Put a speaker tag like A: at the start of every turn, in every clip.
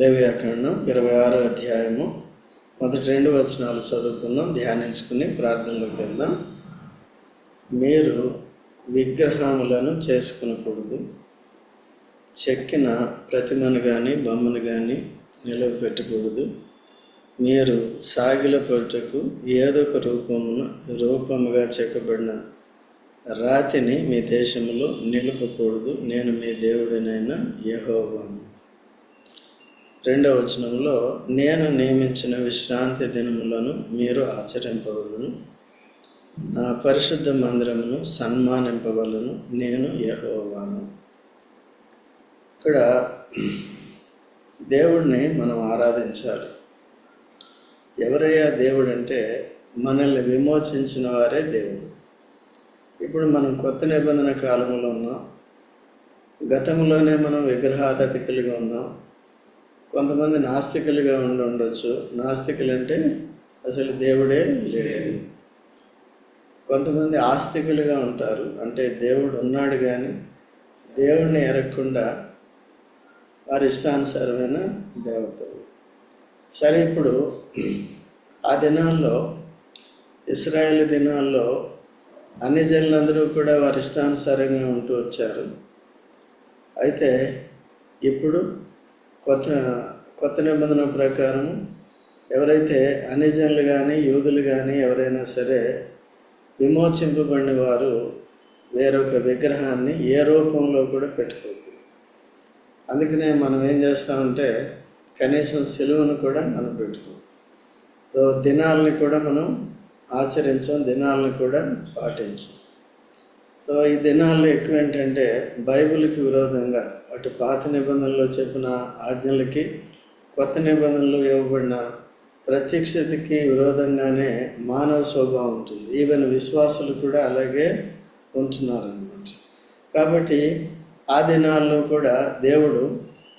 A: లేవ్యాఖండం ఇరవై ఆరో అధ్యాయము. మొదటి రెండు వచనాలు చదువుకుందాం ధ్యానించుకుని ప్రార్థనలోకి వెళ్దాం. మీరు విగ్రహములను చేసుకునకూడదు చెక్కిన ప్రతిమను కానీ బొమ్మను కానీ నిలవ పెట్టకూడదు మీరు సాగిల పొట్టుకు ఏదో ఒక రూపమున రూపముగా చెక్కబడిన రాతిని మీ దేశంలో నిలుపకూడదు నేను మీ దేవుడినైనా యహోవాను. రెండవ వచనంలో నేను నియమించిన విశ్రాంతి దినములను మీరు ఆచరింపవలను. నా పరిశుద్ధ మందిరమును సన్మానింపవలను. నేను యెహోవాను. ఇక్కడ దేవుడిని మనం ఆరాధించాలి. ఎవరయ్యా దేవుడు అంటే మనల్ని విమోచించిన వారే దేవుడు. ఇప్పుడు మనం కొత్త నిబంధన కాలంలో ఉన్నాం. గతంలోనే మనం విగ్రహారాధికలుగా ఉన్నాం. కొంతమంది నాస్తికులుగా ఉండి ఉండొచ్చు. నాస్తికులు అంటే అసలు దేవుడే లేడు. కొంతమంది ఆస్తికులుగా ఉంటారు. అంటే దేవుడు ఉన్నాడు కానీ దేవుడిని ఎరగకుండా వారి ఇష్టానుసారమైన దేవతలు. సరే ఇప్పుడు ఆ దినాల్లో ఇస్రాయేల్ దినాల్లో అన్ని జనులందరూ కూడా వారి ఇష్టానుసారంగా ఉంటూ వచ్చారు. అయితే ఇప్పుడు కొత్త కొత్త నిబంధన ప్రకారం ఎవరైతే అనిజనులు కానీ యూదులు కానీ ఎవరైనా సరే విమోచింపబడిన వారు వేరొక విగ్రహాన్ని ఏ రూపంలో కూడా పెట్టుకోకూడదు. అందుకనే మనం ఏం చేస్తామంటే కనీసం సెలవును కూడా మనం పెట్టుకోం సో దినాలని కూడా మనం ఆచరించాం దినాలను కూడా పాటించాం. సో ఈ దినాల్లో ఎక్కువ ఏంటంటే బైబిల్కి విరోధంగా అటు పాత నిబంధనలో చెప్పిన ఆజ్ఞలకి కొత్త నిబంధనలు ఇవ్వబడిన ప్రత్యక్షతకి విరోధంగానే మానవ స్వభావం ఉంటుంది. ఈవెన్ విశ్వాసులు కూడా అలాగే ఉంటున్నారనమాట కాబట్టి ఆ దినాల్లో కూడా దేవుడు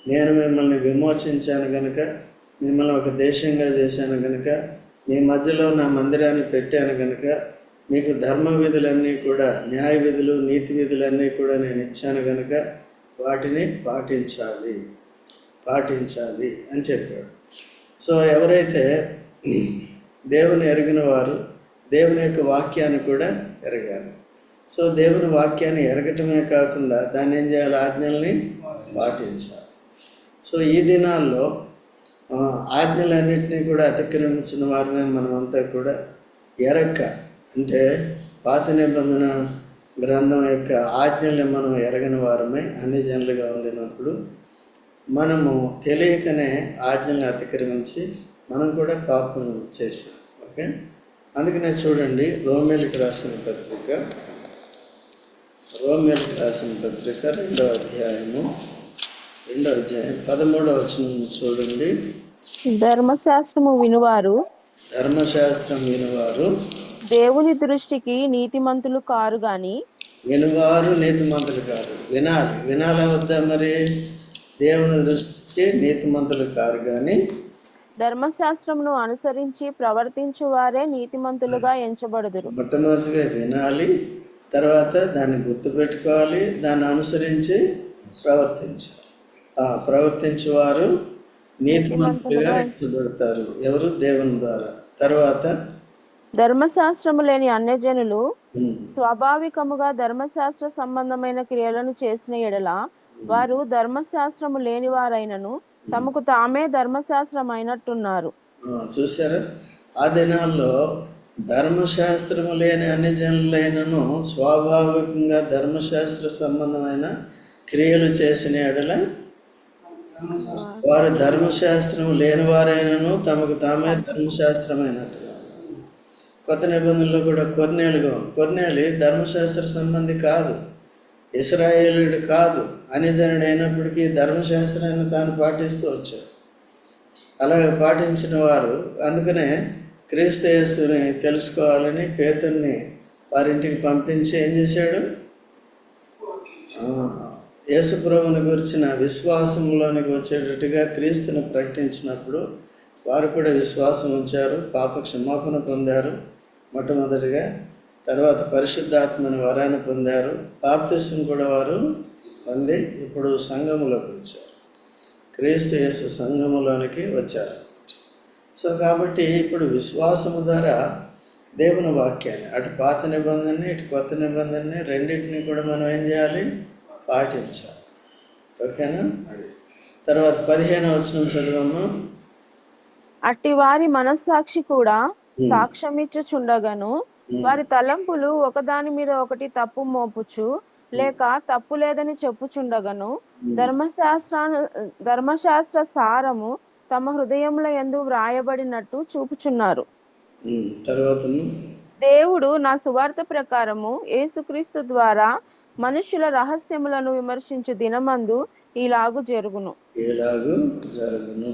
A: నేను మిమ్మల్ని విమోచించాను కనుక మిమ్మల్ని ఒక దేశంగా చేశాను కనుక మీ మధ్యలో నా మందిరాన్ని పెట్టాను కనుక మీకు ధర్మ విధులన్నీ కూడా న్యాయ విధులు నీతి విధులన్నీ కూడా నేను ఇచ్చాను కనుక వాటిని పాటించాలి. పాటించాలి అని చెప్పాడు. సో ఎవరైతే దేవుని ఎరిగిన వారు దేవుని యొక్క వాక్యాన్ని కూడా ఎరగాలి. సో దేవుని వాక్యాన్ని ఎరగటమే కాకుండా దాన్ని ఏం చేయాలి? ఆజ్ఞల్ని పాటించాలి. సో ఈ దినాల్లో ఆజ్ఞలన్నింటినీ కూడా అతిక్రమించిన వారమే మనమంతా కూడా ఎరక్క అంటే పాత నిబంధన గ్రంథం యొక్క ఆజ్ఞల్ని మనం ఎరగని వారమే అన్ని జనులుగా ఉండినప్పుడు మనము తెలియకనే ఆజ్ఞల్ని అతిక్రమించి మనం కూడా పాపం చేసాం ఓకే? అందుకనే చూడండి రోమేలికి రాసిన పత్రిక. రోమేలికి రాసిన పత్రిక రెండో అధ్యాయము రెండో అధ్యాయం పదమూడవ వచనం చూడండి.
B: ధర్మశాస్త్రము వినువారు.
A: ధర్మశాస్త్రం వినువారు.
B: దేవుని దృష్టికి నీతిమంతులు కారు గాని?
A: వినువారు నీతిమంతులు కాదు. వినాలి. వినాలా వద్దా మరి? దేవుని దృష్టికి నీతిమంతులు కారు కానీ
B: ధర్మశాస్త్రమును అనుసరించి ప్రవర్తించు వారే నీతిమంతులుగా ఎంచబడుదురు.
A: మొట్టమొదటిగా వినాలి. తర్వాత దాన్ని గుర్తుపెట్టుకోవాలి దాన్ని అనుసరించి ప్రవర్తించాలి. ఆ ప్రవర్తించేవారు నీతిమంతులుగా ఎంచబడతారు. ఎవరు? దేవుని ద్వారా. తర్వాత
B: ధర్మశాస్త్రము లేని అన్యజనులు స్వాభావికముగా ధర్మశాస్త్ర సంబంధమైన క్రియలను చేసిన ఎడల వారు ధర్మశాస్త్రము లేని వారైనను తమకు తామే ధర్మశాస్త్రమైనట్టున్నారు.
A: ఆ, చూసారా ఆ దినాల్లో ధర్మశాస్త్రము లేని అన్ని జనులైనను స్వాభావికంగా ధర్మశాస్త్ర సంబంధమైన క్రియలు చేసిన ఎడల వారు ధర్మశాస్త్రం లేని వారైనను తమకు తామే ధర్మశాస్త్రమైనట్టుగా కొత్త నిబంధనలో కూడా కొర్నేలుగా కొర్నేలి ధర్మశాస్త్ర సంబంధి కాదు ఇస్రాయేలుడు కాదు అనిజనుడు అయినప్పటికీ ధర్మశాస్త్రాన్ని తాను పాటిస్తూ వచ్చాడు. అలాగే పాటించిన వారు అందుకనే క్రీస్తు యేసుని తెలుసుకోవాలని పేతుర్ని వారింటికి పంపించి ఏం చేశాడు? యేసుప్రభుని గురించిన విశ్వాసంలోనికి వచ్చేటట్టుగా క్రీస్తుని ప్రకటించినప్పుడు వారు కూడా విశ్వాసం ఉంచారు పాప క్షమాపణ పొందారు. మొట్టమొదటిగా తర్వాత పరిశుద్ధాత్మని వరాన్ని పొందారు. బాప్తిస్టుని కూడా వారు పొంది ఇప్పుడు సంఘములోకి వచ్చారు. క్రీస్తు యేసు సంఘములోనికి వచ్చారు. సో కాబట్టి ఇప్పుడు విశ్వాసము ద్వారా దేవుని వాక్యాన్ని అటు పాత నిబంధనని ఇటు కొత్త నిబంధనని రెండింటిని కూడా మనం ఏం చేయాలి? పాటించాలి. ఓకేనా? అది. తర్వాత పదిహేను వచ్చిన చదువమ్మ
B: అట్టి వారి మనస్సాక్షి కూడా సాక్ష్యమిచ్చుచుండగను. వారి తలంపులు ఒకదాని మీద ఒకటి తప్పు మోపుచు లేక తప్పు లేదని చెప్పుచుండగను. ధర్మశాస్త్రాను ధర్మశాస్త్ర సారము తమ హృదయముల యందు వ్రాయబడినట్టు చూపుచున్నారు.
A: తర్వాత
B: దేవుడు నా సువార్త ప్రకారము యేసుక్రీస్తు ద్వారా మనుషుల రహస్యములను విమర్శించు దినమందు ఇలాగు జరుగును.
A: ఇలాగూ జరుగును.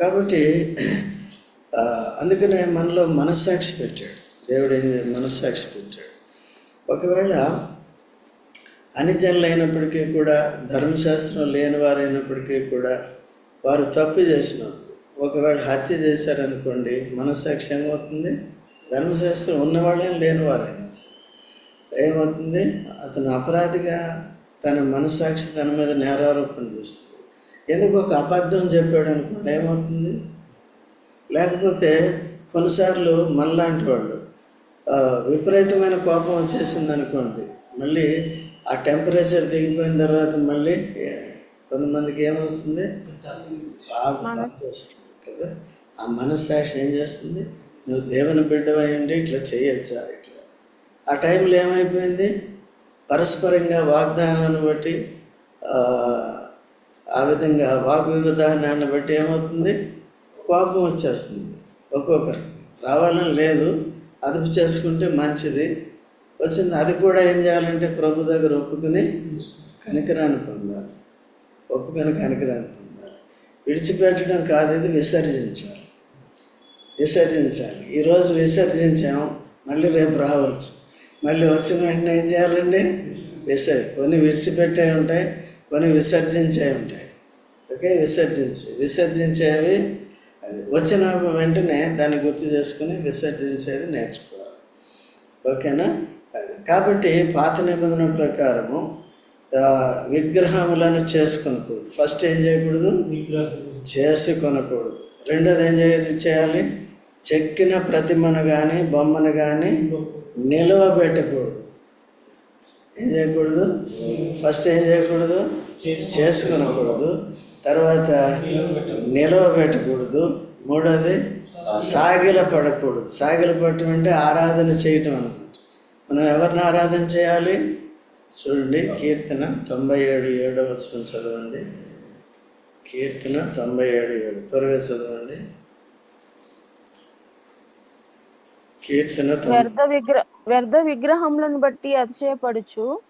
A: కాబట్టి అందుకనే మనలో మనస్సాక్షి పెట్టాడు. దేవుడు ఏం మనస్సాక్షి పెట్టాడు. ఒకవేళ అనిజనులు అయినప్పటికీ కూడా ధర్మశాస్త్రం లేని వారైనప్పటికీ కూడా వారు తప్పు చేసినప్పుడు ఒకవేళ హత్య చేశారనుకోండి మనస్సాక్షి ఏమవుతుంది? ధర్మశాస్త్రం ఉన్నవాళ్ళేం లేనివారైనా సరే. ఏమవుతుంది? అతను అపరాధిగా తన మనస్సాక్షి తన మీద నేరారోపణ చేస్తుంది. ఎందుకు ఒక అబద్ధం చెప్పాడు అనుకోండి ఏమవుతుంది? లేకపోతే కొన్నిసార్లు మనలాంటి వాళ్ళు విపరీతమైన కోపం వచ్చేసింది అనుకోండి. మళ్ళీ ఆ టెంపరేచర్ దిగిపోయిన తర్వాత మళ్ళీ కొంతమందికి ఏమొస్తుంది? బాగా వస్తుంది కదా. ఆ మనస్సాక్షి ఏం చేస్తుంది? నువ్వు దేవుని బిడ్డవై ఉండి ఇట్లా చేయొచ్చా ఇట్లా? ఆ టైంలో ఏమైపోయింది? పరస్పరంగా వాగ్దానాన్ని బట్టి ఆ, విధంగా వాగ్విధానాన్ని బట్టి ఏమవుతుంది? కోపం వచ్చేస్తుంది. ఒక్కొక్కరికి రావాలని లేదు. అదుపు చేసుకుంటే మంచిది. వచ్చింది అది కూడా ఏం చేయాలంటే ప్రభు దగ్గర ఒప్పుకుని కనికరాన్ని పొందాలి. ఒప్పుకొని కనికరాన్ని పొందాలి. విడిచిపెట్టడం కాదు ఇది విసర్జించాలి. విసర్జించాలి. ఈరోజు విసర్జించాం. మళ్ళీ రేపు రావచ్చు. మళ్ళీ వచ్చిన వెంటనే ఏం చేయాలండి? విసర్ కొన్ని విడిచిపెట్టే ఉంటాయి కొన్ని విసర్జించే ఉంటాయి. ఓకే? విసర్జించు విసర్జించేవి అది వచ్చిన వెంటనే దాన్ని గుర్తు చేసుకుని విసర్జించేది నేర్చుకోవాలి. ఓకేనా? అది. కాబట్టి పాత నిబంధన ప్రకారము విగ్రహములను చేసుకొనకూడదు. ఫస్ట్ ఏం చేయకూడదు? చేసుకొనకూడదు. రెండోది ఏం చేయ చేయాలి? చెక్కిన ప్రతిమను కానీ బొమ్మను కానీ నిలువ పెట్టకూడదు ఏం చేయకూడదు? ఫస్ట్ ఏం చేయకూడదు? చేసుకొనకూడదు. తర్వాత నిలవ పెట్టకూడదు. మూడోది సాగిల పడకూడదు. సాగిల పడటం అంటే ఆరాధన చేయటం అన్నమాట. మనం ఎవరిని ఆరాధన చేయాలి? చూడండి కీర్తన తొంభై ఏడు ఏడవ చదవండి. కీర్తన తొంభై ఏడు. ఏడు త్వరగా చదవండి. కీర్తన
B: వ్యర్థ విగ్రహ వ్యర్థ విగ్రహములను బట్టి అతిశయపడుచు.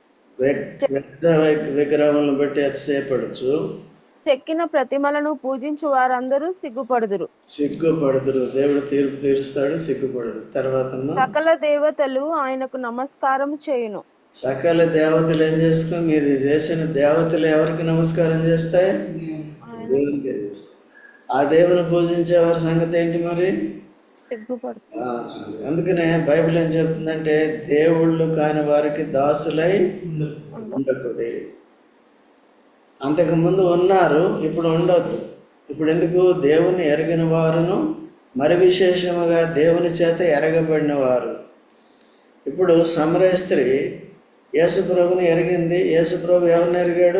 A: వ్యక్- వ్యక్త విగ్- విగ్రహములను బట్టి అతిశయపడచ్చు
B: చెక్కిన ప్రతిమలను పూజించు వారందరూ సిగ్గుపడుదురు.
A: సిగ్గుపడదురు. దేవుడు తీర్పు తీరుస్తాడు సిగ్గుపడదు. తర్వాత
B: సకల దేవతలు ఆయనకు నమస్కారం చేయును.
A: సకల దేవతలు ఏం చేసుకుని మీరు చేసిన దేవతలు ఎవరికి నమస్కారం చేస్తాయి? దేవునికి చేస్తాయి. ఆ దేవుని పూజించే వారి సంగతి ఏంటి మరి? అందుకనే బైబిల్ ఏం చెప్తుందంటే దేవుళ్ళు కాని వారికి దాసులై ఉండకూడదు. అంతకుముందు ఉన్నారు ఇప్పుడు ఉండొద్దు. ఇప్పుడు ఎందుకు దేవుని ఎరిగిన వారును మరి విశేషముగా దేవుని చేత ఎరగబడిన వారు. ఇప్పుడు సమరస్త్రి యేసుప్రభుని ఎరిగింది. యేసుప్రభు ఎవరిని ఎరిగాడు?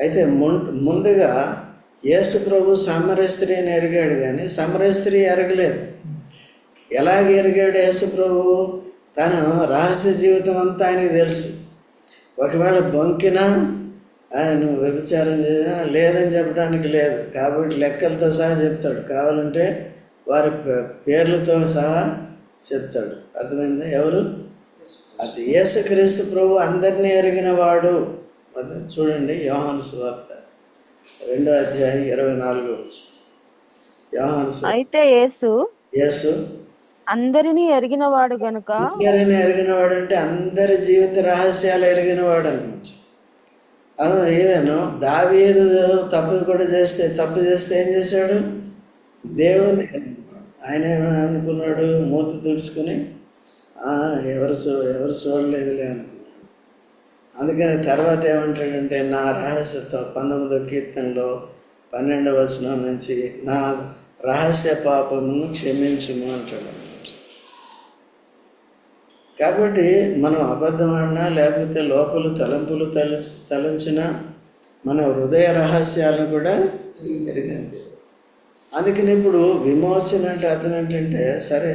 A: అయితే ము ముందుగా యేసుప్రభు సమరయ స్త్రీని ఎరిగాడు కానీ సమరస్త్రి ఎరగలేదు. ఎలాగ ఎరిగాడు యేసుప్రభు తను రహస్య జీవితం అంతా ఆయనకు తెలుసు. ఒకవేళ బొంకినా ఆయన వ్యభిచారం చేసినా లేదని చెప్పడానికి లేదు. కాబట్టి లెక్కలతో సహా చెప్తాడు. కావాలంటే వారి పేర్లతో సహా చెప్తాడు. అర్థమైంది? ఎవరు? అది యేసుక్రీస్తు ప్రభు అందరినీ ఎరిగిన వాడు. అది చూడండి యోహాను సువార్త. రెండో అధ్యాయం ఇరవై నాలుగో వచ్చు యోహాను
B: అయితే యేసు
A: యేసు
B: అందరినీ ఎరిగిన వాడు గనుక
A: అందరిని ఎరిగినవాడు అంటే అందరి జీవిత రహస్యాలు ఎరిగినవాడు అనమాట అవును ఏమేను? దావీదు తప్పు కూడా చేస్తే తప్పు చేస్తే ఏం చేశాడు? దేవుని ఆయన అనుకున్నాడు మూత తుడుచుకుని ఎవరు చూ ఎవరు చూడలేదులే అనుకున్నాడు. అందుకని తర్వాత ఏమంటాడంటే నా రహస్యత్వం పంతొమ్మిదో కీర్తనలో పన్నెండవ వచనం నుంచి నా రహస్య పాపమును క్షమించుము అంటాడు. కాబట్టి మనం అబద్ధం లేకపోతే లోపల తలంపులు తల తలంచిన మన హృదయ రహస్యాలను కూడా ఎరిగింది అందుకని ఇప్పుడు విమోచన అంటే అర్థం ఏంటంటే సరే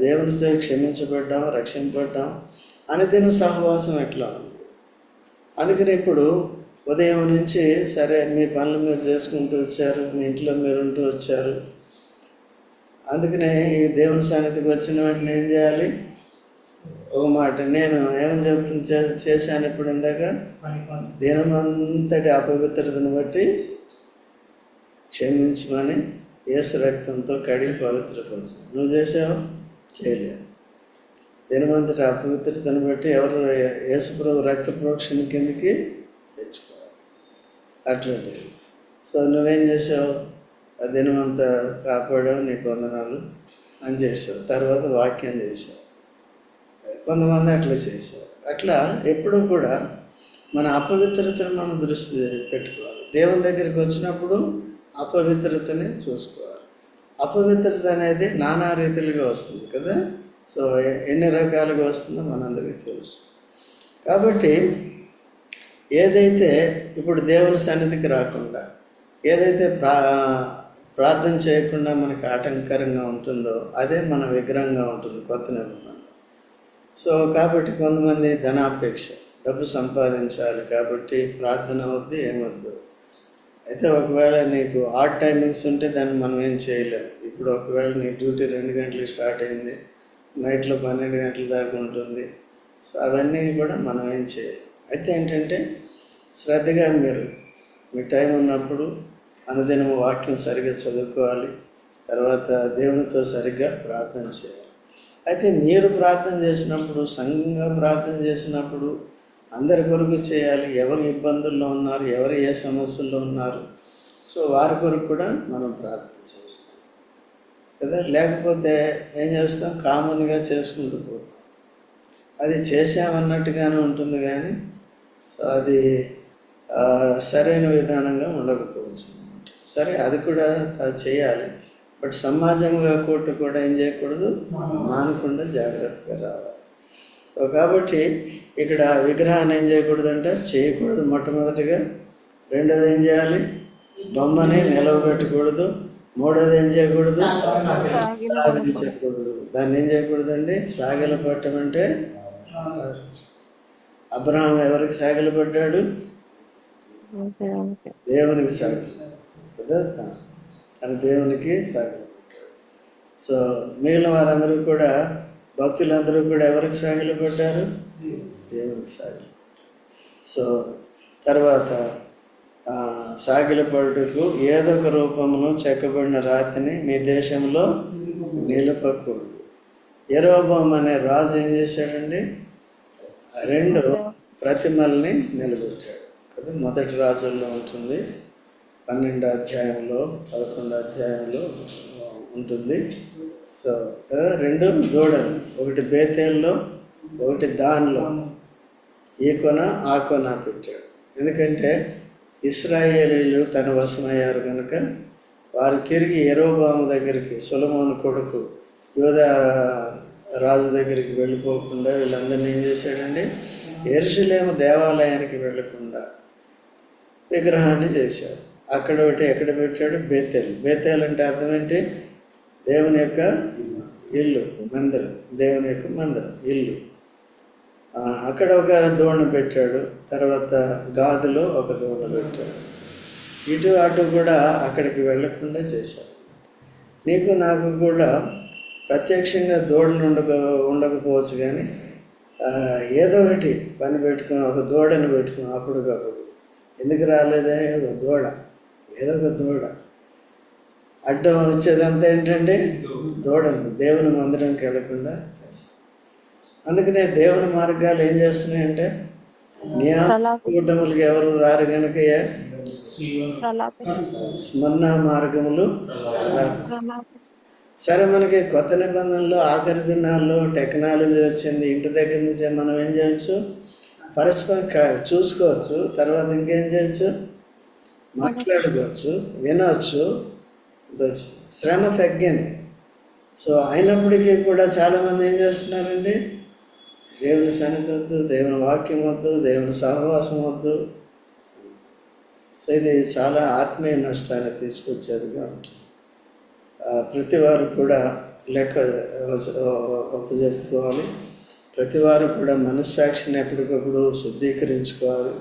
A: దేవునితో క్షమించబడ్డాం రక్షింపడ్డాం అనుదిన సహవాసం ఎట్లా ఉంది? అందుకని ఇప్పుడు ఉదయం నుంచి సరే మీ పనులు మీరు చేసుకుంటూ వచ్చారు మీ ఇంట్లో మీరు ఉంటూ వచ్చారు. అందుకనే ఈ దేవుని సన్నిధికి వచ్చిన వెంటనే ఏం చేయాలి? ఒక మాట నేను ఏమని చెప్తున్నా చే- చేశాను ఇప్పుడు ఇందాక? దినమంతటి అపవిత్రతను బట్టి క్షమించమని ఏసు రక్తంతో కడిగి పవిత్రపరచు. నువ్వు చేసావు చేయలేవు దినమంతటి అపవిత్రతను బట్టి ఎవరు యేసుప్రభు రక్త ప్రోక్షణ కిందకి తెచ్చుకోవాలి. అట్లాంటిది. సో నువ్వేం చేసావు ఆ దినమంతా కాపాడావు నీకు వందనాలు. అని చేసావు తర్వాత వాక్యం చేసావు కొంతమంది అట్లా చేశారు. అట్లా ఎప్పుడూ కూడా మన అపవిత్రతను మనం దృష్టి పెట్టుకోవాలి. దేవుని దగ్గరికి వచ్చినప్పుడు అపవిత్రతని చూసుకోవాలి. అపవిత్రత అనేది నానా రీతిలుగా వస్తుంది కదా? సో ఎన్ని రకాలుగా వస్తుందో మనందరికీ తెలుసు. కాబట్టి ఏదైతే ఇప్పుడు దేవుని సన్నిధికి రాకుండా ఏదైతే ప్రా ప్రార్థన చేయకుండా మనకి ఆటంకరంగా ఉంటుందో అదే మన విగ్రహంగా ఉంటుంది కొత్త నిబంధన సో కాబట్టి కొంతమంది ధనాపేక్ష డబ్బు సంపాదించాలి కాబట్టి ప్రార్థన వద్దు ఏమొద్దు. అయితే ఒకవేళ నీకు ఆడ్ టైమింగ్స్ ఉంటే దాన్ని మనం ఏం చేయలేము ఇప్పుడు ఒకవేళ నీ డ్యూటీ రెండు గంటలకు స్టార్ట్ అయింది నైట్లో పన్నెండు గంటల దాకా ఉంటుంది. సో అవన్నీ కూడా మనం ఏం చేయాలి. అయితే ఏంటంటే శ్రద్ధగా మీరు మీ టైం ఉన్నప్పుడు అనుదినము వాక్యం సరిగ్గా చదువుకోవాలి తర్వాత దేవునితో సరిగ్గా ప్రార్థన చేయాలి. అయితే మీరు ప్రార్థన చేసినప్పుడు సంఘంగా ప్రార్థన చేసినప్పుడు అందరి కొరకు చేయాలి. ఎవరు ఇబ్బందుల్లో ఉన్నారు ఎవరు ఏ సమస్యల్లో ఉన్నారు. సో వారి కొరకు కూడా మనం ప్రార్థన చేస్తాం. కదా? లేకపోతే ఏం చేస్తాం? కామన్గా చేసుకుంటూ పోతాం. అది చేసామన్నట్టుగానే ఉంటుంది కానీ సో అది సరైన విధానంగా ఉండకపోవచ్చు. అన్నమాట సరే అది కూడా అది చేయాలి. బట్ సమాజంగా కోర్టు కూడా ఏం చేయకూడదు. మానకుండా జాగ్రత్తగా రావాలి. సో కాబట్టి ఇక్కడ విగ్రహాన్ని ఏం చేయకూడదంటే చేయకూడదు మొట్టమొదటిగా. రెండోది ఏం చేయాలి? బొమ్మని నిలవబెట్టకూడదు మూడోది ఏం చేయకూడదు? సాధించకూడదు. దాన్ని ఏం చేయకూడదండి? సాగిల పట్టం అంటే అబ్రహాం ఎవరికి సాగిల పడ్డాడు
B: ఓకే ఓకే.
A: దేవునికి సాగిల కదా? అని దేవునికి సాగిలపడ్డాడు సో మిగిలిన వారందరూ కూడా భక్తులందరూ కూడా ఎవరికి సాగిల పడ్డారు దేవునికి సాగిల సో తర్వాత సాగిలపడుటకు పడుటకు ఏదో ఒక రూపమును చెక్కబడిన రాతిని మీ దేశంలో నిలపకూడదు. ఎరోబోమ్ అనే రాజు ఏం చేశాడండి? రెండు ప్రతిమల్ని నిలబెట్టాడు అది మొదటి రాజుల్లో ఉంటుంది. పన్నెండు అధ్యాయంలో పదకొండు అధ్యాయంలో ఉంటుంది. సో రెండు దూడలు ఒకటి బేతేల్లో ఒకటి దానిలో. ఈ కొన ఆ కొన పెట్టాడు. ఎందుకంటే ఇస్రాయేలీలు తన వశమయ్యారు కనుక వారు తిరిగి ఎరోబాము దగ్గరికి సులమోను కొడుకు యోధా రాజు దగ్గరికి వెళ్ళిపోకుండా వీళ్ళందరినీ ఏం చేశాడండి? ఎరుసలేము దేవాలయానికి వెళ్ళకుండా విగ్రహాన్ని చేశాడు. అక్కడ ఒకటి ఎక్కడ పెట్టాడు? బేతేలు. బేతేలు అంటే అర్థం ఏంటి? దేవుని యొక్క ఇల్లు మందిరం. దేవుని యొక్క మందిరం ఇల్లు. అక్కడ ఒక దోణ పెట్టాడు. తర్వాత గాదులో ఒక దోణ పెట్టాడు. ఇటు అటు కూడా అక్కడికి వెళ్ళకుండా చేశాడు. నీకు నాకు కూడా ప్రత్యక్షంగా దూడలు ఉండక ఉండకపోవచ్చు కానీ ఏదో ఒకటి పని పెట్టుకుని ఒక దూడని పెట్టుకుని అప్పుడు ఎందుకు రాలేదని? ఒక దూడ. ఏదో ఒక దూడ. అడ్డం వచ్చేదంతా ఏంటంటే దూడను దేవుని మందిరంకి వెళ్ళకుండా చేస్తాం. అందుకనే దేవుని మార్గాలు ఏం చేస్తున్నాయంటే న్యాయ కూటములకి ఎవరు రారు కనుక స్మరణ మార్గములు. సరే మనకి కొత్త నిబంధనలో ఆఖరి దినాల్లో టెక్నాలజీ వచ్చింది. ఇంటి దగ్గర నుంచే మనం ఏం చేయొచ్చు? పరస్పరం చూసుకోవచ్చు. తర్వాత ఇంకేం చేయొచ్చు? మాట్లాడుకోవచ్చు వినవచ్చు ద- శ్రమ తగ్గింది. సో అయినప్పటికీ కూడా చాలామంది ఏం చేస్తున్నారండి? దేవుని సన్నిధి వద్దు దేవుని వాక్యం వద్దు దేవుని సహవాసం వద్దు. సో ఇది చాలా ఆత్మీయ నష్టాన్ని తీసుకొచ్చేదిగా ఉంటుంది. ప్రతి వారు కూడా లెక్క ఒప్పజెప్పుకోవాలి. ప్రతి వారు కూడా మనస్సాక్షిని ఎప్పటికప్పుడు శుద్ధీకరించుకోవాలి.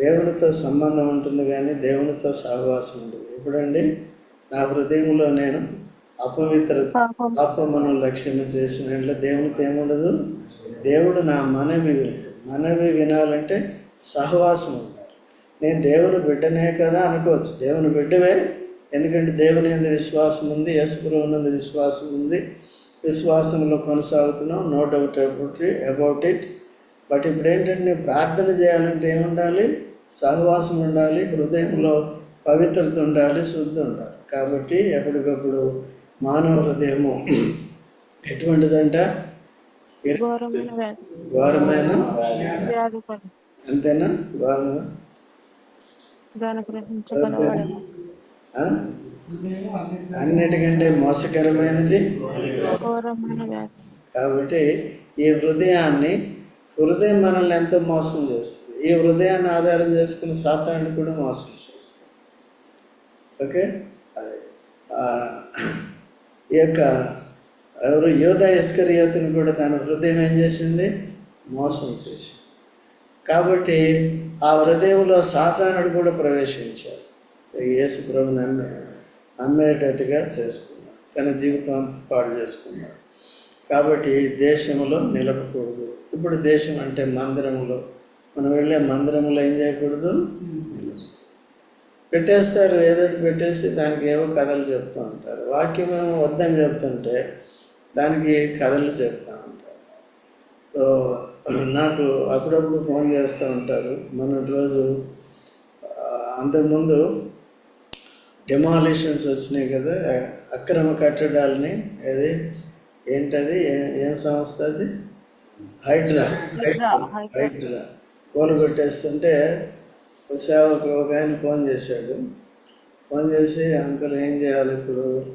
A: దేవునితో సంబంధం ఉంటుంది కానీ దేవునితో సహవాసం ఉంటుంది. ఎప్పుడండి? నా హృదయంలో నేను అపవిత్ర
B: పాపం.
A: పాపమును లక్ష్యం చేసినట్లు దేవునితో ఏముండదు? దేవుడు నా మనవి మనవి వినాలంటే సహవాసం ఉండాలి. నేను దేవుని బిడ్డనే కదా అనుకోవచ్చు. దేవుని బిడ్డవే. ఎందుకంటే దేవుని ఎందు విశ్వాసం ఉంది యేసుప్రభునందు విశ్వాసం ఉంది. విశ్వాసంలో కొనసాగుతున్నాం. No doubt about about it. But ఇప్పుడు ఏంటంటే ప్రార్థన చేయాలంటే ఏముండాలి? సహవాసం ఉండాలి హృదయంలో పవిత్రత ఉండాలి శుద్ధి ఉండాలి. కాబట్టి ఎప్పటికప్పుడు మానవ హృదయము ఎటువంటిదంట?
B: ఘోరమైన
A: అంతేనా? ఆ? అన్నిటికంటే మోసకరమైనది? కాబట్టి ఈ హృదయాన్ని హృదయం మనల్ని ఎంతో మోసం చేస్తుంది. ఈ హృదయాన్ని ఆధారం చేసుకుని సాతాన్ని కూడా మోసం చేస్తాం. ఓకే? ఈ యొక్క ఎవరు యోధ ఇస్కరియోతుని కూడా తన హృదయం ఏం చేసింది? మోసం చేసింది. కాబట్టి ఆ హృదయంలో సాతానుడు కూడా ప్రవేశించాడు. యేసు ప్రభుని అమ్మేటట్టుగా చేసుకున్నాడు. తన జీవితం అంతా పాడు చేసుకున్నాడు. కాబట్టి దేశంలో నిలపకూడదు ఇప్పుడు దేశం అంటే మందిరంలో మనం వెళ్ళే మందిరంలో ఏం చేయకూడదు? పెట్టేస్తారు ఏదో పెట్టేసి దానికి ఏవో కథలు చెప్తూ ఉంటారు. వాక్యం ఏమో వద్దని చెప్తుంటే దానికి కథలు చెప్తూ ఉంటారు. సో నాకు అప్పుడప్పుడు ఫోన్ చేస్తూ ఉంటారు. మొన్నటి రోజు అంతకుముందు డెమాలిషన్స్ వచ్చినాయి కదా అక్రమ కట్టడాలని ఏది? ఏంటది? ఏ- ఏం సంస్థ అది? హైడ్రా హైడ్రా. హైడ్రా. కూల పెట్టేస్తుంటే ఒక సేవకు ఒక ఆయన ఫోన్ చేశాడు. ఫోన్ చేసి అంకుల్ ఏం చేయాలి ఇప్పుడు?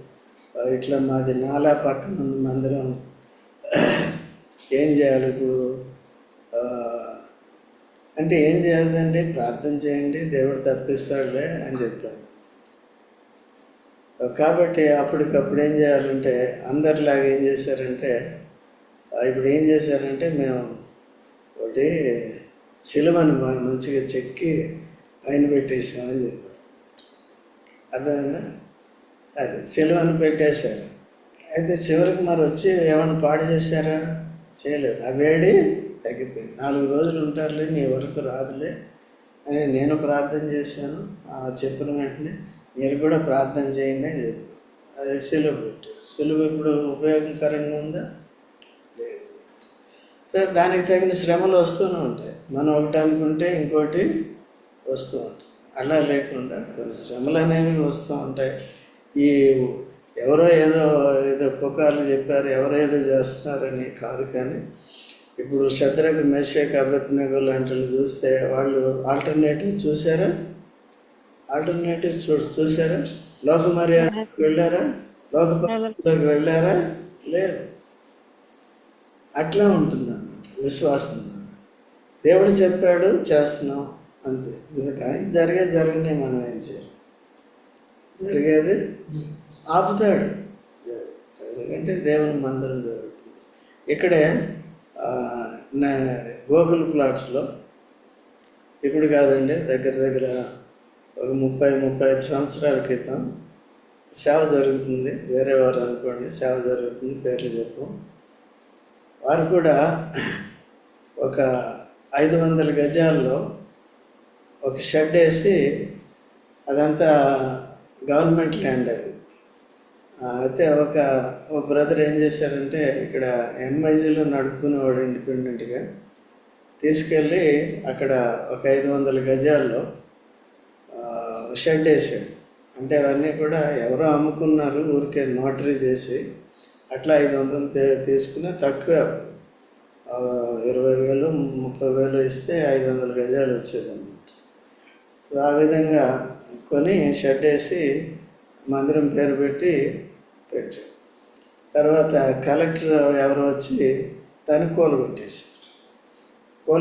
A: ఇట్లా మాది నాలా పక్కన ఉంది మందిరం. ఏం చేయాలి ఇప్పుడు? అంటే ఏం చేయాలండి? ప్రార్థన చేయండి దేవుడు తప్పిస్తాడులే అని చెప్తాను. కాబట్టి అప్పటికప్పుడు ఏం చేయాలంటే అందరిలాగా ఏం చేశారంటే ఇప్పుడు ఏం చేశారంటే మేము ఒకటి సిలువను మా- మంచిగా చెక్కి పైన పెట్టేసామని చెప్పారు అర్థమైందా? అది సిలువను పెట్టేశారు. అయితే చివరికి మరి వచ్చి ఏమైనా పాడు చేశారా? చేయలేదు. ఆ వేడి తగ్గిపోయింది. నాలుగు రోజులు ఉంటారులే మీ వరకు రాదులే అని నేను ప్రార్థన చేశాను. ఆ చెప్పిన వెంటనే మీరు కూడా ప్రార్థన చేయండి అని చెప్పాను. అది సిలువ పెట్టారు. సిలువ ఇప్పుడు ఉపయోగకరంగా ఉందా? దానికి తగిన శ్రమలు వస్తూనే ఉంటాయి. మనం ఒకటి అనుకుంటే ఇంకోటి వస్తూ ఉంటాయి అలా లేకుండా కొన్ని శ్రమలు అనేవి వస్తూ ఉంటాయి. ఈ ఎవరో ఏదో ఏదో పుకార్లు చెప్పారు ఎవరో ఏదో చేస్తున్నారని కాదు కానీ ఇప్పుడు శత్రుఘ్ మేషక్ అభ్యర్థనగో లాంటి వాళ్ళు చూస్తే వాళ్ళు ఆల్టర్నేటివ్ చూసారా ఆల్టర్నేటివ్ చూ చూసారా లోక మర్యాదకు వెళ్ళారా లోక వెళ్ళారా? లేదు. అట్లా ఉంటుందన్నమాట విశ్వాసం దేవుడు చెప్పాడు చేస్తున్నాం అంతే. ఇది కానీ జరిగే జరగనే మనం ఏం చేయాలి. జరిగేది ఆపుతాడు. ఎందుకంటే దేవుని మందిరం జరుగుతుంది. ఇక్కడే నా గోకుల్ ప్లాట్స్లో ఇప్పుడు కాదండి దగ్గర దగ్గర ఒక ముప్పై ముప్పై ఐదు సంవత్సరాల క్రితం సేవ జరుగుతుంది. వేరే వారు అనుకోండి సేవ జరుగుతుంది పేర్లు చెప్పు. వారు కూడా ఒక ఐదు వందల గజాల్లో ఒక షెడ్ వేసి అదంతా గవర్నమెంట్ ల్యాండ్ అది. అయితే ఒక ఓ బ్రదర్ ఏం చేశారంటే ఇక్కడ ఎంఐజీలో నడుపుకునేవాడు ఇండిపెండెంట్గా తీసుకెళ్ళి అక్కడ ఒక ఐదు వందల గజాల్లో షెడ్ వేసాడు. అంటే అవన్నీ కూడా ఎవరో అమ్ముకున్నారు ఊరికే నోటరీ చేసి అట్లా ఐదు వందలు తీసుకుని తక్కువే. ఇరవై వేలు ముప్పై వేలు ఇస్తే ఐదు వందల గజాలు వచ్చేదన్నమాట. ఆ విధంగా కొని షెడ్ వేసి మందిరం పేరు పెట్టి పెట్టాడు తర్వాత కలెక్టర్ ఎవరో వచ్చి దాన్ని కూలగొట్టేశారు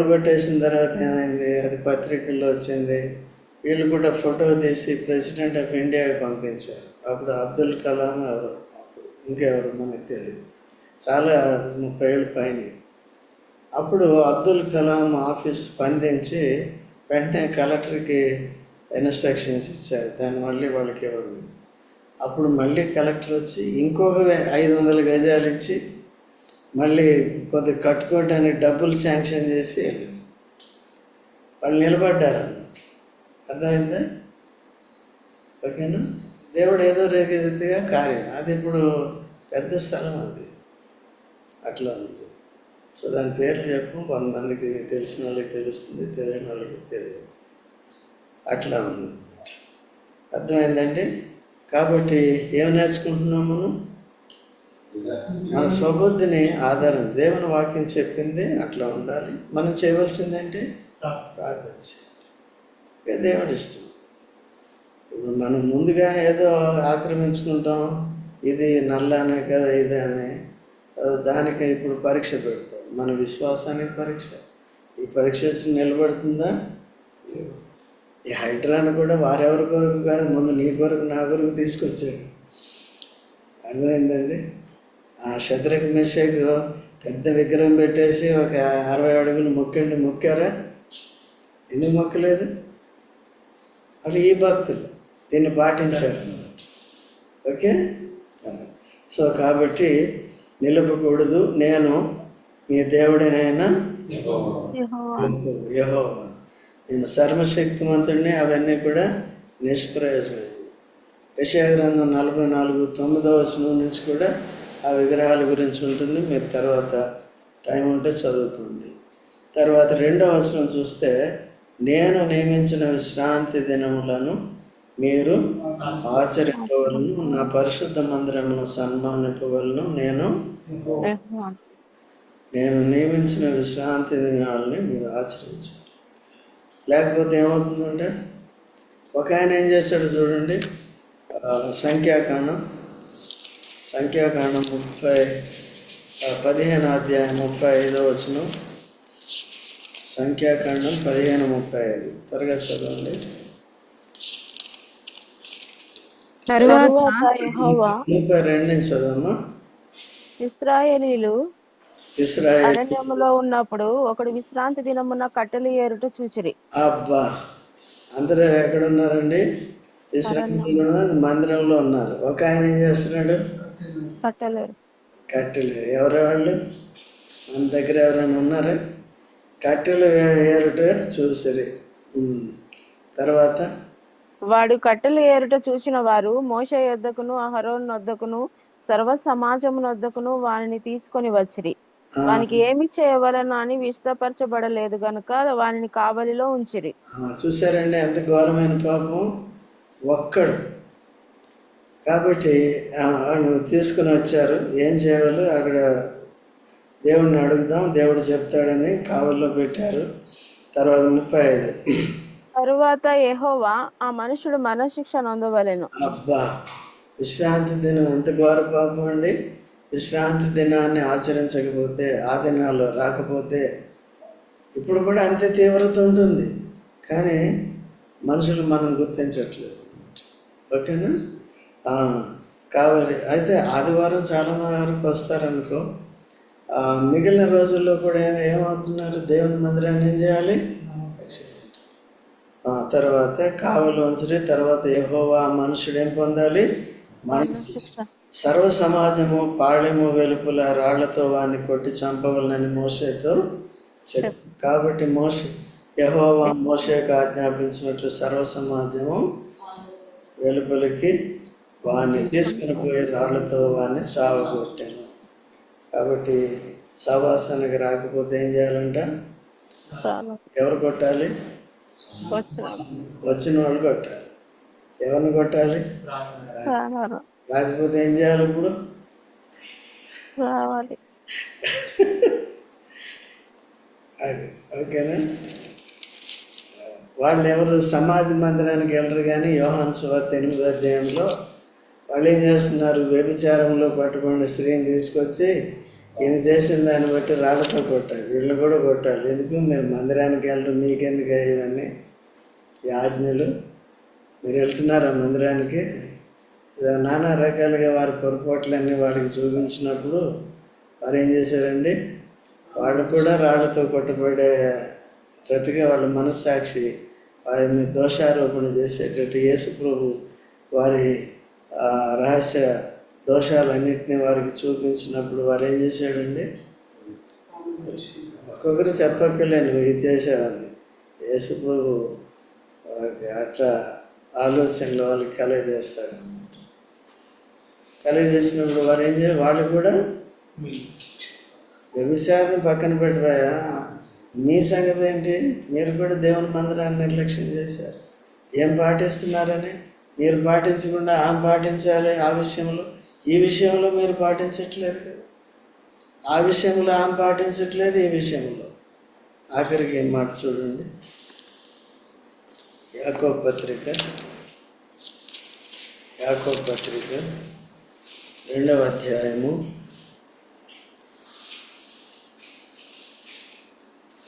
A: పెట్టేసిన తర్వాత ఏమైంది? అది పత్రికల్లో వచ్చింది. వీళ్ళు కూడా ఫోటో తీసి ప్రెసిడెంట్ ఆఫ్ ఇండియాకి పంపించారు. అప్పుడు అబ్దుల్ కలాం ఎవరు? ఇంకెవరు మనకు తెలియదు చాలా ముప్పై ఏళ్ళు పైన. అప్పుడు అబ్దుల్ కలాం ఆఫీస్ స్పందించి వెంటనే కలెక్టర్కి ఇన్స్ట్రక్షన్స్ ఇచ్చారు. దాన్ని మళ్ళీ వాళ్ళకి ఇవ్వడం. అప్పుడు మళ్ళీ కలెక్టర్ వచ్చి ఇంకొక ఐదు వందల గజాలు ఇచ్చి మళ్ళీ కొద్దిగా కట్టుకోవడానికి డబ్బులు శాంక్షన్ చేసి వెళ్ళారు. వాళ్ళు నిలబడ్డారు అన్నమాట అర్థమైందా? ఓకేనా? దేవుడు ఏదో రీతిగా కార్యం. అది ఇప్పుడు పెద్ద స్థలం అది. అట్లా ఉంది. సో దాని పేర్లు చెప్పు కొంతమందికి తెలిసిన వాళ్ళకి తెలుస్తుంది తెలియని వాళ్ళకి తెలియదు. అట్లా ఉంది. అర్థమైందండి? కాబట్టి ఏం నేర్చుకుంటున్నాం మనం? మన స్వబుద్ధిని ఆధారం దేవుని వాక్యం చెప్పింది అట్లా ఉండాలి. మనం చేయవలసిందంటే ప్రార్థన. చేయాలి. దేవుడి ఇష్టం. మనం ముందుగా ఏదో ఆక్రమించుకుంటాం ఇది నల్లనే కదా ఇది అని. దానికి ఇప్పుడు పరీక్ష పెడతాం. మన విశ్వాసానికి పరీక్ష. ఈ పరీక్ష నిలబడుతుందా? ఈ హైడ్రాన్ కూడా వారెవరి కొరకు కాదు ముందు నీ కొరకు నా కొరకు తీసుకొచ్చాడు. అర్థమైందండి? ఆ శత్రుఘ్ మిషేక్ పెద్ద విగ్రహం పెట్టేసి ఒక అరవై అడుగులు మొక్కండి. మొక్కారా? ఎందుకు మొక్కలేదు? వాళ్ళు ఈ భక్తులు. దీన్ని పాటించారు. ఓకే? సో కాబట్టి నిలపకూడదు. నేను మీ దేవుడినైనా యహో నేను సర్వశక్తిమంతుడిని అవన్నీ కూడా నిష్ప్రయోజనం. యశా గ్రంథం నలభై నాలుగు తొమ్మిదవ వచనం నుంచి కూడా ఆ విగ్రహాల గురించి ఉంటుంది. మీరు తర్వాత టైం ఉంటే చదువుకోండి. తర్వాత రెండవ వచనం చూస్తే నేను నియమించిన విశ్రాంతి దినములను మీరు ఆచరింపవలను నా పరిశుద్ధ మందిరమును సన్మానింపవలను. నేను నేను నియమించిన విశ్రాంతి దినాలని మీరు ఆచరించాలి. లేకపోతే ఏమవుతుందంటే ఒక ఆయన ఏం చేశాడు చూడండి సంఖ్యాకాండం సంఖ్యాకాండం ముప్పై పదిహేను అధ్యాయం ముప్పై ఐదో వచనం. సంఖ్యాకాండం పదిహేను ముప్పై ఐదు. త్వరగా చదవండి.
C: తరువాత
A: ముప్పై రెండు
B: ఇస్రాయేలీలు అరణ్యములో ఉన్నప్పుడు ఒకడు విశ్రాంతి దినమున కట్టెలు ఏరుట చూచిరి.
A: అబ్బా! అందరూ ఎక్కడ ఉన్నారండి? విశ్రాంతిలో మందిరంలో ఉన్నారు. ఒక ఆయన ఏం చేస్తున్నాడు?
B: కట్టెలేరు
A: కట్టెలు ఎవరు వాళ్ళు మన దగ్గర ఎవరైనా ఉన్నారా? కట్టెలు ఏరుట చూసరి. తర్వాత
B: వాడు కట్టెలు ఏరుట చూసిన వారు మోష యొద్దకును అహరోన్ వద్దకును సర్వ సమాజము వద్దకును వానిని తీసుకొని వచ్చిరి. వానికి ఏమి చేయవలన అని విశదపరచబడలేదు గనుక వానిని కావలిలో ఉంచిరి.
A: చూసారండి ఎంత ఘోరమైన పాపం. ఒక్కడు. కాబట్టి వాళ్ళు తీసుకుని వచ్చారు. ఏం చేయాలో అక్కడ దేవుడిని అడుగుదాం దేవుడు చెప్తాడని కావల్లో పెట్టారు. తర్వాత ముప్పై ఐదు.
B: తరువాత యెహోవా ఆ మనుషుడు మరణశిక్ష నొందవలెను.
A: అబ్బా విశ్రాంతి దినం ఎంత ఘోర పాపం అండి. విశ్రాంతి దినాన్ని ఆచరించకపోతే ఆ దినాల్లో రాకపోతే ఇప్పుడు కూడా అంతే తీవ్రత ఉంటుంది. కానీ మనుషులు మనం గుర్తించట్లేదు అనమాట ఓకేనా? కావాలి. అయితే ఆదివారం చాలా వరకు వస్తారనుకో మిగిలిన రోజుల్లో కూడా ఏమవుతున్నారు? దేవుని మందిరాన్ని ఏం చేయాలి? తర్వాత కావలి ఉంచడి తర్వాత యెహోవా మనుషుడు ఏం పొందాలి మన సర్వ సమాజము పాళెము వెలుపుల రాళ్ళతో వాడిని కొట్టి చంపవలనని మోషేతో చెప్పు కాబట్టి మోష యెహోవా మోషేకు ఆజ్ఞాపించినట్లు సర్వ సమాజము వెలుపలికి వాడిని తీసుకుని పోయి రాళ్ళతో వాడిని సావగొట్టాను కాబట్టి సవాసానికి రాకపోతే ఏం చేయాలంట. ఎవరు కొట్టాలి. వచ్చిన వాళ్ళు కొట్టాలి. ఎవరిని కొట్టాలి. రాకపోతే ఏం చేయాలి ఇప్పుడు?
B: రావాలి.
A: అది ఓకేనా? వాళ్ళు ఎవరు సమాజ మందిరానికి వెళ్ళరు కానీ యోహాను సువార్త ఎనిమిదో అధ్యాయంలో వాళ్ళు ఏం చేస్తున్నారు? వ్యభిచారంలో పట్టుకున్న స్త్రీని తీసుకొచ్చి ఈయన చేసిన దాన్ని బట్టి రాళ్ళతో కొట్టాలి వీళ్ళు కూడా కొట్టాలి. ఎందుకు? మీరు మందిరానికి వెళ్ళరు మీకెందుకు ఇవన్నీ? యాజ్ఞలు ఆజ్ఞలు. మీరు వెళ్తున్నారా మందిరానికి. నానా రకాలుగా వారి పొరపాట్లన్నీ వాడికి చూపించినప్పుడు వారు ఏం చేశారండి? వాళ్ళు కూడా రాళ్ళతో కొట్టబడేటట్టుగా వాళ్ళ మనస్సాక్షి వారిని దోషారోపణ చేసేటట్టు యేసుప్రభు వారి రహస్య దోషాలన్నింటినీ వారికి చూపించినప్పుడు వారు ఏం చేశాడండి? ఒక్కొక్కరు చెప్పక్కర్లేను ఇది చేసేవాడిని. యేసుప్రభు వారికి అట్లా ఆలోచనలు వాళ్ళకి కలగజేస్తాడు అనమాట కలగజేసినప్పుడు వారు ఏం చేయాలి వాళ్ళు కూడా వ్యభిచారం పక్కన పెట్టిపోయా మీ సంగతి ఏంటి? మీరు కూడా దేవుని మందిరాన్ని నిర్లక్ష్యం చేశారు. ఏం పాటిస్తున్నారని? మీరు పాటించకుండా ఆమె పాటించాలి ఆ విషయంలో? ఈ విషయంలో మీరు పాటించట్లేదు కదా. ఆ విషయంలో ఆమె పాటించట్లేదు ఈ విషయంలో. ఆఖరికి ఏం మాట చూడండి. యాకో పత్రిక యాకో పత్రిక రెండవ అధ్యాయము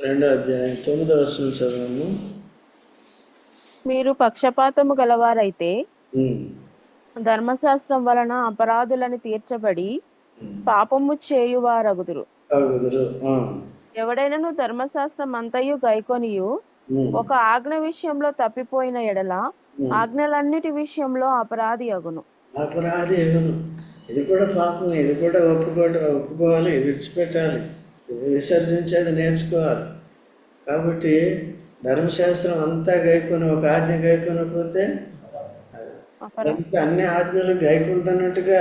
A: రెండవ అధ్యాయం తొమ్మిదవ వచనం చదవము.
B: మీరు పక్షపాతము గలవారైతే ధర్మశాస్త్రం వలన అపరాధులని తీర్చబడి పాపము చేయువారగుదురు. ఎవడైనను ధర్మశాస్త్రం అంతయు గైకొనియు ఒక ఆజ్ఞ విషయంలో తప్పిపోయిన ఎడల ఆజ్ఞలన్నిటి విషయంలో అపరాధి అగును.
A: అపరాధి ఎగును ఇది కూడా పాపం ఇది కూడా ఒప్పుకోవడం ఒప్పుకోవాలి విడిచిపెట్టాలి. విసర్జించేది నేర్చుకోవాలి. కాబట్టి ధర్మశాస్త్రం అంతా గైకొని ఒక ఆజ్ఞ గైకొనకపోతే అందుకే అన్ని ఆజ్ఞలు గాయకుంటున్నట్టుగా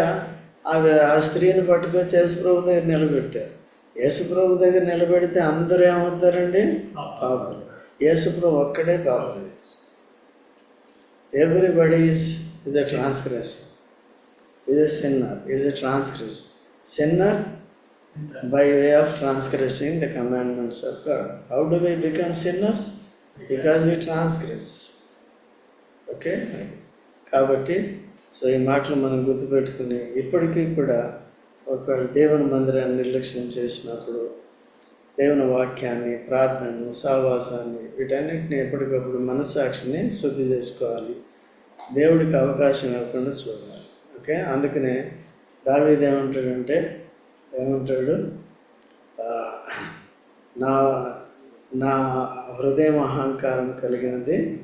A: అవి ఆ స్త్రీని పట్టుకొచ్చి యేసుప్రభు దగ్గర నిలబెట్టారు. యేసుప్రభు దగ్గర నిలబెడితే అందరూ ఏమవుతారండి? పాపలు. యేసుప్రభు ఒక్కడే పాపలు everybody is is a transgress is a sinner is a transgress sinner by way of transgress in the commandments of God how do be become sinners because we transgress okay కాబట్టి సో ఈ మాటలు మనం గుర్తుపెట్టుకుని ఇప్పటికీ కూడా ఒక దేవుని మందిరాన్ని నిర్లక్ష్యం చేసినప్పుడు దేవుని వాక్యాన్ని ప్రార్థనను సావాసాన్ని వీటన్నిటిని ఎప్పటికప్పుడు మనస్సాక్షిని శుద్ధి చేసుకోవాలి. దేవుడికి అవకాశం ఇవ్వకుండా చూడాలి. ఓకే? అందుకనే దావీది ఏమంటాడంటే ఏమంటాడు? నా నా హృదయం అహంకారం కలిగినది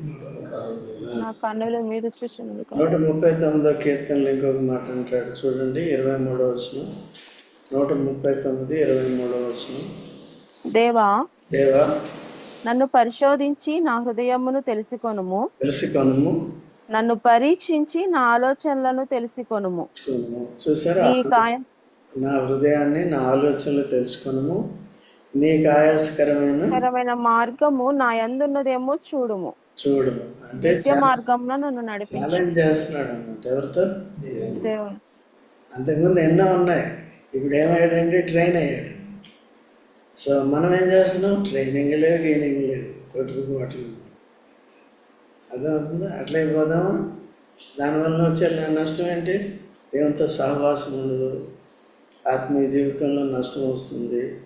B: నా కన్నుల.
A: నూట ముప్పై తొమ్మిదో కీర్తనలు ఇంకొక మాట అంటాడు. చూడండి ఇరవై మూడో వచ్చిన నూట ముప్పై తొమ్మిది ఇరవై మూడో వచ్చిన
B: దేవా
A: దేవా
B: నన్ను పరిశోధించి నా హృదయమును తెలుసుకొనుము.
A: తెలుసుకొనుము.
B: నన్ను పరీక్షించి నా ఆలోచనలను తెలుసుకొనుము.
A: కొనుము. చూసారా?
B: నీ కాయ
A: నా హృదయాన్ని నా ఆలోచనలు తెలుసుకొనుము. నీకు ఆయాసకరమైన
B: కరమైన మార్గము నా యందున్నదేమో చూడుము.
A: చూడము అంటే
B: మార్గంలో నన్ను నడిపి
A: ఛాలెంజ్ చేస్తున్నాడు అన్నమాట. ఎవరితో? అంతకుముందు ఎన్నో ఉన్నాయి. ఇప్పుడు ఏమయ్యాడంటే ట్రైన్ అయ్యాడు. సో మనం ఏం చేస్తున్నాం? ట్రైనింగ్ లేదు గెయినింగ్ లేదు. కొట్టుకుపోవట్లేదు అర్థమవుతుందా? అట్లా అయిపోదామా దానివల్ల వచ్చే నష్టం ఏంటి? దేవునితో సహవాసం ఉండదు. ఆత్మీయ జీవితంలో నష్టం వస్తుంది.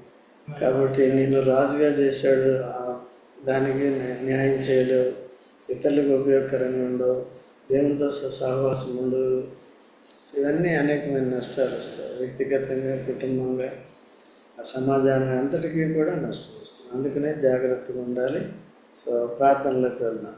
A: కాబట్టి నిన్ను రాజుగా చేశాడు. దానికి న్యా- న్యాయం చేయలేవు. ఇతరులకు ఉపయోగకరంగా ఉండవు దేవునితో స- సహవాసం ఉండదు. ఇవన్నీ అనేకమైన నష్టాలు వస్తాయి. వ్యక్తిగతంగా కుటుంబంగా ఆ సమాజాన్ని అంతటికీ కూడా నష్టం వస్తుంది. అందుకనే జాగ్రత్తగా ఉండాలి. సో ప్రార్థనలకు వెళ్దాం.